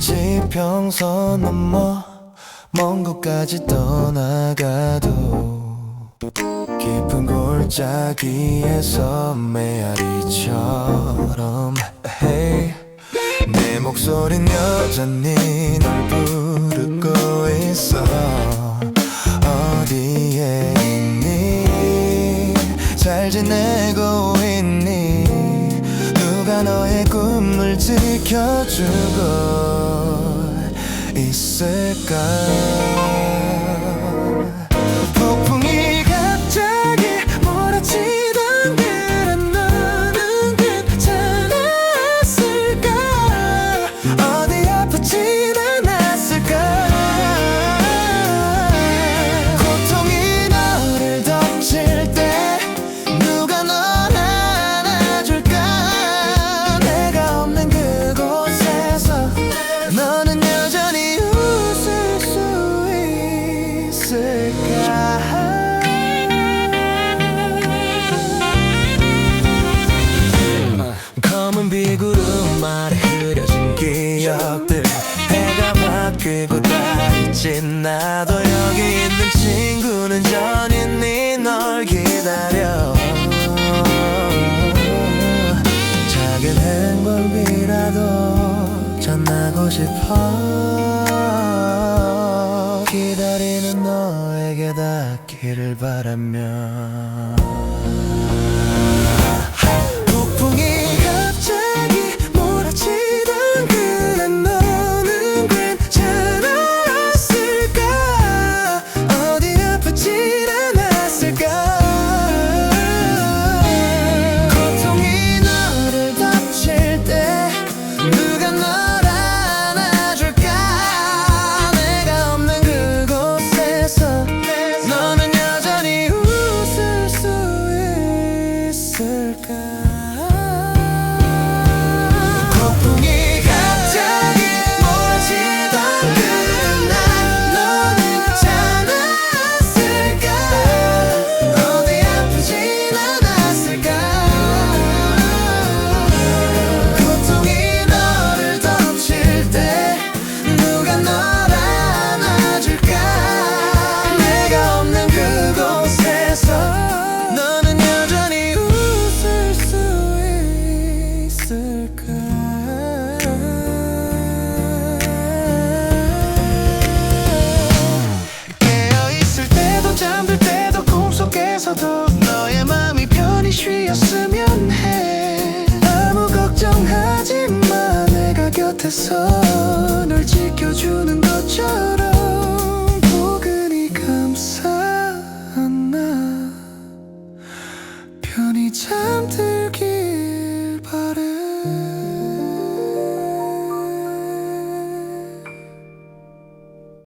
지평선 넘어 먼 곳까지 떠나가도 깊은 골짜기에서 메아리처럼 Hey. 목소린 여전히 널 부르고 있어. 어디에 있니? 잘 지내고 있니? 누가 너의 꿈을 지켜주고 있을까? 있을까? 검은 비구름 말에 흐려진 기억들 해가 바뀌고 다 있진 나도 여기 있는 친구는 전혀 none So